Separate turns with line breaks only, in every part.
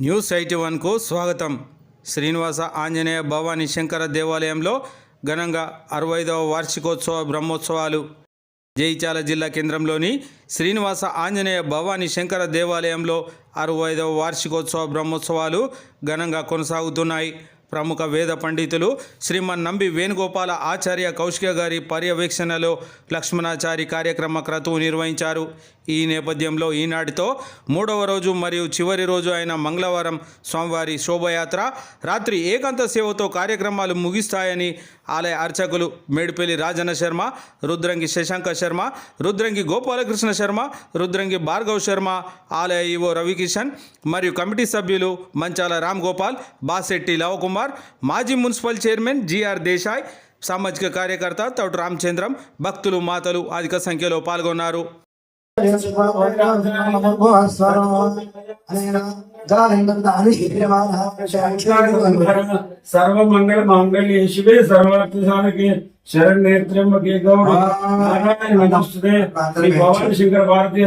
News eighty వన్కు స్వాగతం. శ్రీనివాస ఆంజనేయ భవానీ శంకర దేవాలయంలో ఘనంగా అరవైదవ వార్షికోత్సవ బ్రహ్మోత్సవాలు. జైచాల జిల్లా కేంద్రంలోని శ్రీనివాస ఆంజనేయ భవానీ శంకర దేవాలయంలో అరవైదవ వార్షికోత్సవ బ్రహ్మోత్సవాలు ఘనంగా కొనసాగుతున్నాయి. ప్రముఖ వేద పండితులు శ్రీమన్ నంబి వేణుగోపాల ఆచార్య కౌశిక గారి పర్యవేక్షణలో లక్ష్మణాచారి కార్యక్రమ క్రతువు నిర్వహించారు. ఈ నేపథ్యంలో ఈనాటితో మూడవ రోజు మరియు చివరి రోజు అయిన మంగళవారం స్వామివారి శోభయాత్ర రాత్రి ఏకాంత సేవతో కార్యక్రమాలు ముగిస్తాయని ఆలయ అర్చకులు మేడిపల్లి రాజన్న శర్మ రుద్రంగి శశాంక శర్మ రుద్రంగి గోపాలకృష్ణ శర్మ రుద్రంగి భార్గవ్ శర్మ ఆలయ ఈవో రవికిషన్ మరియు కమిటీ సభ్యులు మంచాల రామ్ గోపాల్ బాసెట్టి లవకుమార్ కుమార్ మాజీ మున్సిపల్ చైర్మన్ జిఆర్ దేశాయ్ సామాజిక కార్యకర్త తౌటు రామచంద్రం భక్తులు మాతలు అధిక సంఖ్యలో పాల్గొన్నారు
సర్వమంగళ మాంగళ్య శివే సర్వార్థసాధకే శరణ్ నేత్రంబకే శంకర భారతీయ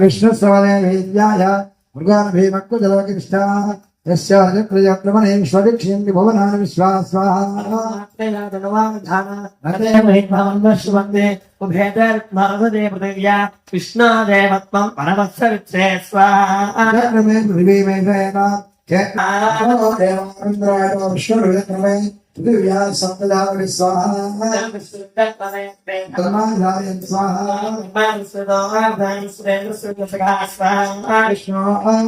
విష్ణు
స్వరే విద్యాయ మృగాన్ భీమక్కు జలకృష్ణ యస్యాజక్రియక్రమణేశ్వరిక్ష్యంతి భువనాన్ని విశ్వాస్వాహ
కృష్ణాదేవత్వం పరమత్సరిత్రే స్వాహ
చక్రమే పృథివీమేషేన దేవాంద్రాయ విశ్వరుక్రమే విష్ణో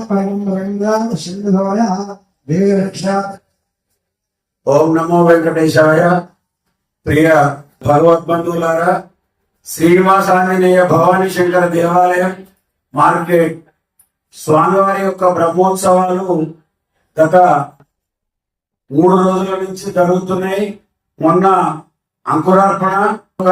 పరం రవీంద్ర సింధోయ దేవి రక్షా
ఓం నమో వెంకటేశాయ ప్రియ భగవద్బంధువులారా శ్రీనివాసాంజనేయ భవానీ శంకర దేవాలయం మార్కెట్ స్వామివారి యొక్క బ్రహ్మోత్సవాలు గత మూడు రోజుల నుంచి జరుగుతున్నాయి. మొన్న అంకురార్పణ ఒక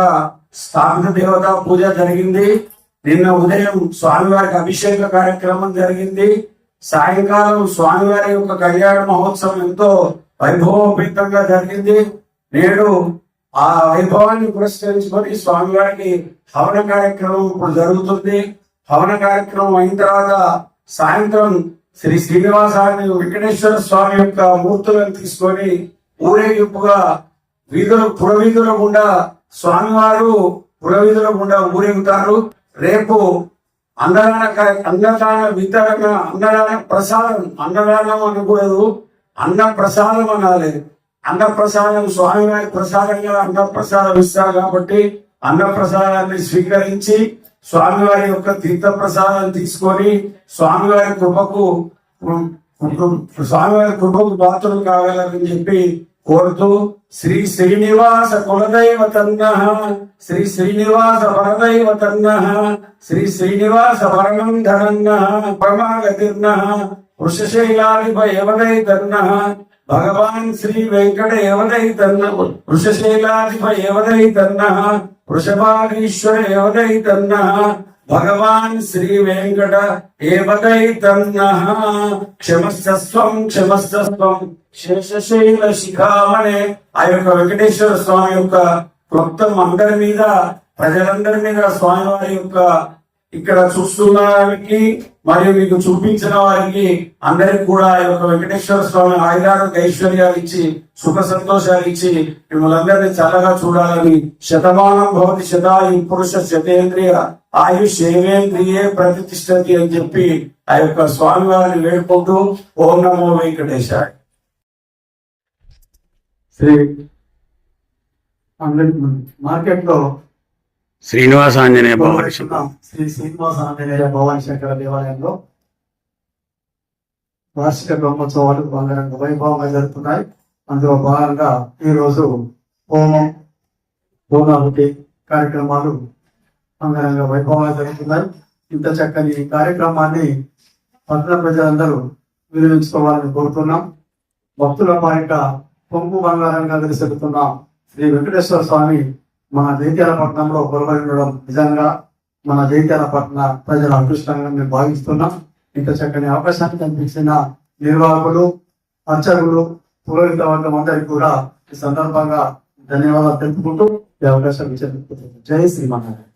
స్థాపిత దేవత పూజ జరిగింది. నిన్న ఉదయం స్వామివారికి అభిషేక కార్యక్రమం జరిగింది. సాయంకాలం స్వామివారి యొక్క కళ్యాణ మహోత్సవం ఎంతో వైభవోపేతంగా జరిగింది. నేడు ఆ వైభవాన్ని పురస్కరించుకొని స్వామివారికి హవన కార్యక్రమం ఇప్పుడు జరుగుతుంది. హవన కార్యక్రమం అయిన తర్వాత సాయంత్రం శ్రీ శ్రీనివాసాన్ని వెంకటేశ్వర స్వామి యొక్క మూర్తులను తీసుకొని ఊరేగింపుగా వీధులు పురవీధుల గుండా స్వామివారు పురవీధుల గుండా ఊరేగుతారు. రేపు అన్నదాన అన్నదాన వితరణ అన్నదాన ప్రసాదం అన్నదానం అనకూడదు. అన్న ప్రసాదం అనాలి. అన్న ప్రసాదం స్వామివారి ప్రసాదంగా అన్న ప్రసాదం ఇస్తారు కాబట్టి అన్న ప్రసాదాన్ని స్వీకరించి స్వామివారి యొక్క తీర్థ ప్రసాదం తీసుకొని స్వామివారి కృపకు స్వామివారి కృపకు పాత్రలు కావాలని చెప్పి కోరుతూ శ్రీ శ్రీనివాస కులదైవ తన్న శ్రీ శ్రీనివాస వరదైవ తన్న శ్రీ శ్రీనివాస వరణం ధనన్న పరమాగతిర్న వృషశైలాధిప ఎవదై తన్న భగవాన్ శ్రీ వెంకట ఎవదై తన్న వృషశైలాధిప ఎవదై తన్న వృషభాగీశ్వర ఎవదై తన్న భగవాన్ శ్రీ వెంకట ఏవదై తన్న క్షమస్వం క్షమస్వం శేషశైల శిఖామణే ఆ యొక్క వెంకటేశ్వర స్వామి యొక్క క్లుప్తం అందరి మీద ప్రజలందరి మీద స్వామివారి యొక్క ఇక్కడ చూస్తున్న వారికి మరియు మీకు చూపించిన వారికి అందరికి కూడా ఈ యొక్క వెంకటేశ్వర స్వామి ఆయుధారోగ్య ఐశ్వర్యాలు ఇచ్చి సుఖ సంతోషాలు ఇచ్చి మిమ్మల్ని అందరినీ చల్లగా చూడాలని శతమానం భవతి శతాయు పురుష శతేంద్రియ ఆయుష్ ఏవేంద్రియే ప్రతిష్టతి అని చెప్పి ఆ యొక్క స్వామి వారిని వేడుకుంటూ ఓం నమో వెంకటేశాయ.
శ్రీ మార్కెట్లో
శ్రీనివాస ఆంజనేయ భవన్
శ్రీ శ్రీనివాస ఆంజనేయ భవాని శంకర దేవాలయంలో వార్షిక బ్రహ్మోత్సవాలు అంగరంగ వైభవంగా జరుగుతున్నాయి అందులో భాగంగా ఈ రోజు హోమం హోమాహుతి కార్యక్రమాలు అంగరంగ వైభవంగా జరుగుతున్నాయి ఇంత చక్కని కార్యక్రమాన్ని పట్టణ ప్రజలందరూ వినియోగించుకోవాలని కోరుతున్నాం. భక్తుల పాలిట పొంగు బంగారంగా వెలిసెడుతున్న శ్రీ వెంకటేశ్వర స్వామి మన జైత్యాల పట్టణంలో కొలువై ఉండడం నిజంగా మన జైత్యాల పట్టణ ప్రజల అదృష్టంగా మేము భావిస్తున్నాం. ఇంత చక్కని అవకాశాన్ని కల్పించిన నిర్వాహకులు అర్చకులు పురోహిత వర్గం అందరికీ కూడా ఈ సందర్భంగా ధన్యవాదాలు తెలుపుకుంటూ ఈ అవకాశం ఇచ్చేందుకు జై శ్రీమన్నారాయణ.